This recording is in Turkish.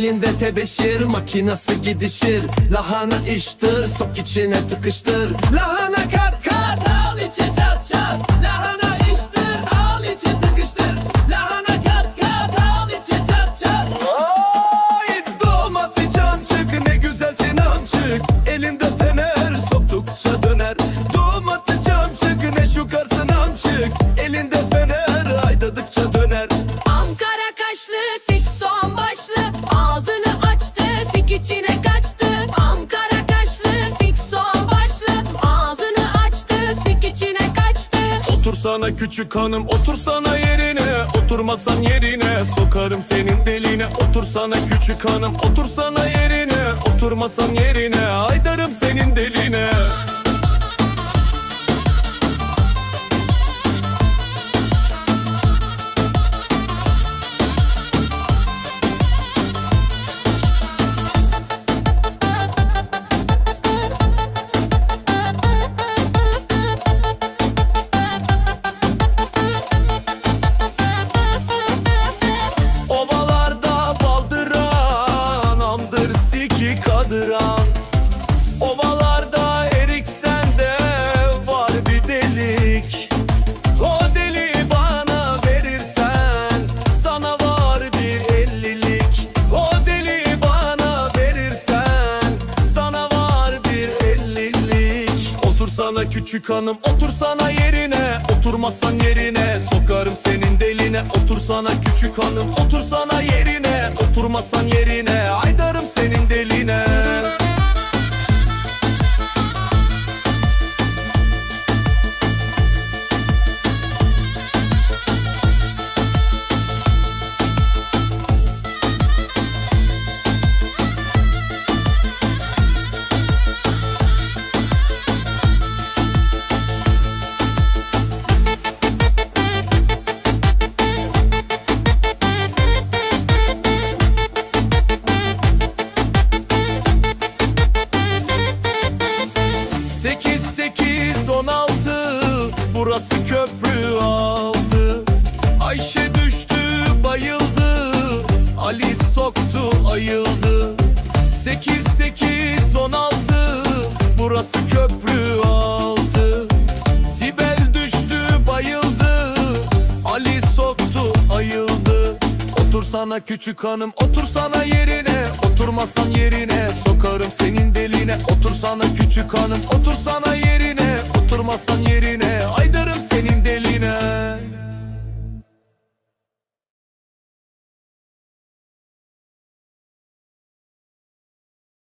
Elinde tebeşir makinası gidişir. Lahana iştir sok içine tıkıştır. Lahana kat kat Otursana küçük hanım otursana yerine. Oturmasan yerine sokarım senin deline. Otursana küçük hanım otursana yerine. Oturmasan yerine Otursana küçük hanım otursana yerine. Oturmasan yerine sokarım senin deline. Otursana küçük hanım otursana yerine. Oturmasan yerine köprü altı Ayşe düştü bayıldı. Ali soktu ayıldı. Sekiz sekiz on altı Burası köprü altı. Sibel düştü bayıldı. Ali soktu ayıldı. Otursana küçük hanım otursana yerine. Oturmasan yerine sokarım senin deline. Otursana küçük hanım otursana yerine. Oturmasan yerine